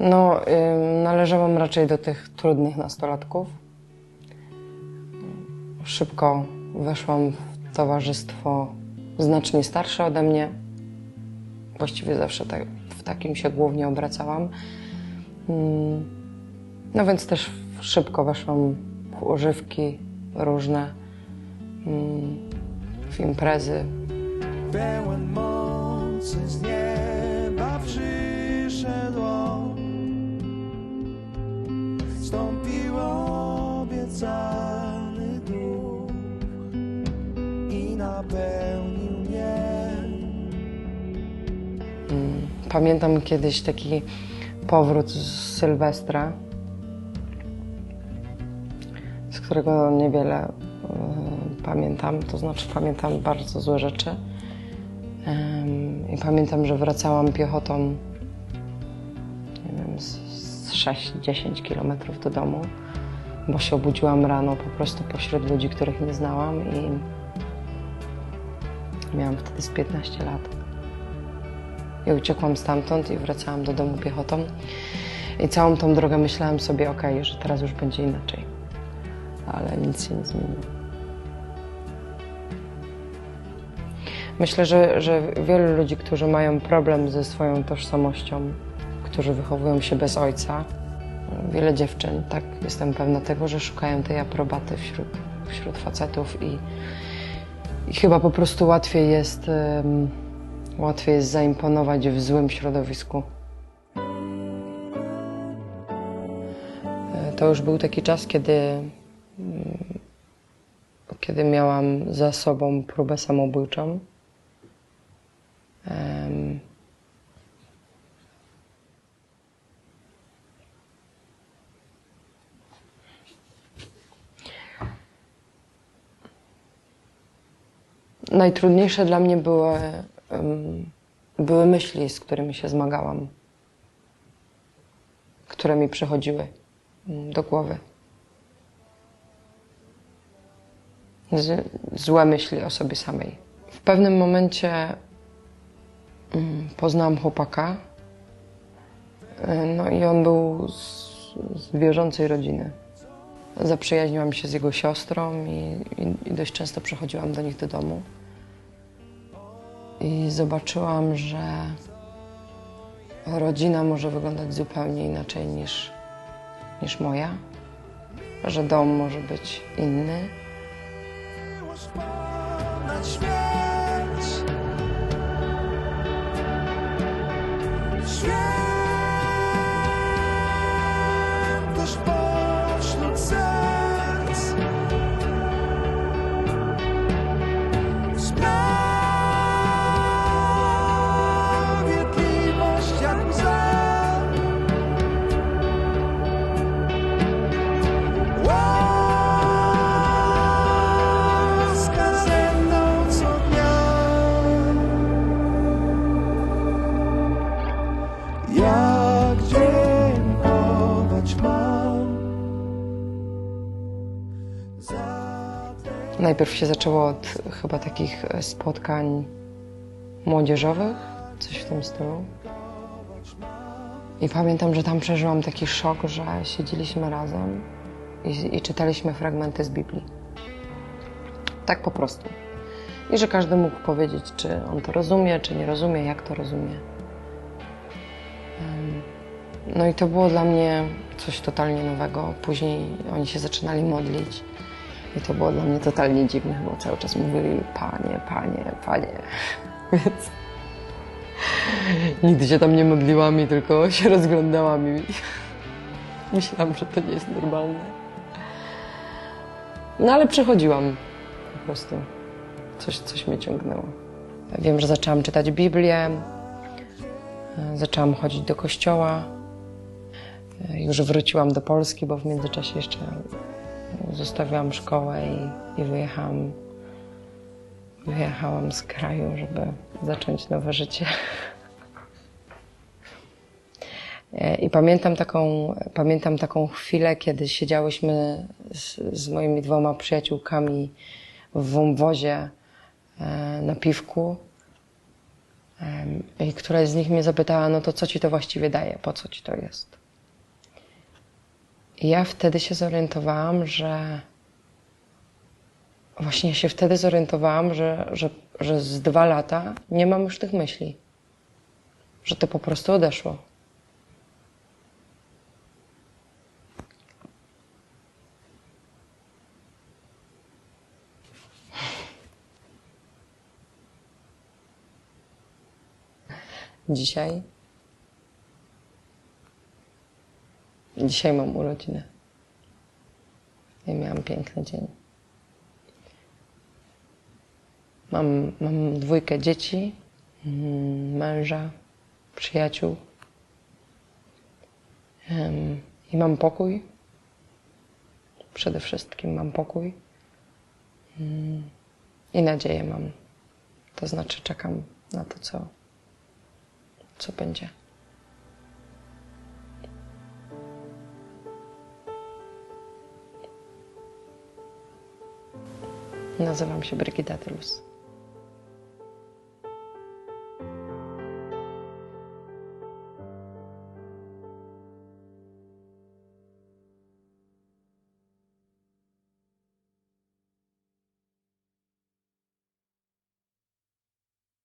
No, należałam raczej do tych trudnych nastolatków. Szybko weszłam w towarzystwo znacznie starsze ode mnie. Właściwie zawsze tak, w takim się głównie obracałam. Ym, No więc też szybko weszłam w używki różne, ym, w imprezy. Pełen mocy z nieba Stąpił obiecany duch i napełnił mnie. Pamiętam kiedyś taki powrót z Sylwestra, z którego niewiele e, pamiętam, to znaczy pamiętam bardzo złe rzeczy. I pamiętam, że wracałam piechotą nie wiem, 6-10 kilometrów do domu, bo się obudziłam rano po prostu pośród ludzi, których nie znałam i miałam wtedy z 15 lat. I uciekłam stamtąd i wracałam do domu piechotą. I całą tą drogę myślałam sobie, okej, że teraz już będzie inaczej. Ale nic się nie zmieniło. Myślę, że, że wielu ludzi, którzy mają problem ze swoją tożsamością, którzy wychowują się bez ojca, wiele dziewczyn, tak jestem pewna tego, że szukają tej aprobaty wśród, wśród facetów i, i chyba po prostu łatwiej jest, em, łatwiej jest zaimponować w złym środowisku. E, To już był taki czas, kiedy, mm, kiedy miałam za sobą próbę samobójczą. Najtrudniejsze dla mnie były, em, były myśli, z którymi się zmagałam, które mi przychodziły mm, do głowy. Z, złe myśli o sobie samej. W pewnym momencie mm, poznałam chłopaka, e, no i on był z, z wierzącej rodziny. Zaprzyjaźniłam się z jego siostrą i, i, i dość często przychodziłam do nich do domu. I zobaczyłam, że rodzina może wyglądać zupełnie inaczej niż, niż moja, że dom może być inny. Najpierw się zaczęło od chyba takich e, spotkań młodzieżowych, coś w tym stylu. I pamiętam, że tam przeżyłam taki szok, że siedzieliśmy razem i, i czytaliśmy fragmenty z Biblii. Tak po prostu. I że każdy mógł powiedzieć, czy on to rozumie, czy nie rozumie, jak to rozumie. No i to było dla mnie coś totalnie nowego. Później oni się zaczynali modlić. I to było dla mnie totalnie dziwne, bo cały czas mówili panie, panie, panie. Więc nigdy się tam nie modliłam i tylko się rozglądałam i myślałam, że to nie jest normalne. No ale przechodziłam po prostu. Coś, coś mnie ciągnęło. Wiem, że zaczęłam czytać Biblię, zaczęłam chodzić do kościoła. Już wróciłam do Polski, bo w międzyczasie jeszcze zostawiłam szkołę i, i wyjechałam, wyjechałam z kraju, żeby zacząć nowe życie. E, I pamiętam taką, pamiętam taką chwilę, kiedy siedziałyśmy z, z moimi dwoma przyjaciółkami w wąwozie e, na piwku Em, I któraś z nich mnie zapytała, no to co ci to właściwie daje, po co ci to jest? I ja wtedy się zorientowałam, że właśnie się wtedy zorientowałam, że, że, że z dwa lata nie mam już tych myśli, że to po prostu odeszło. Dzisiaj. Dzisiaj mam urodziny. I miałam piękny dzień. Mam, mam dwójkę dzieci, mm, męża, przyjaciół. I mam pokój. Przede wszystkim mam pokój. Mm, I nadzieję mam. To znaczy czekam na to, co, co będzie. Nazywam się Brygida Tylus.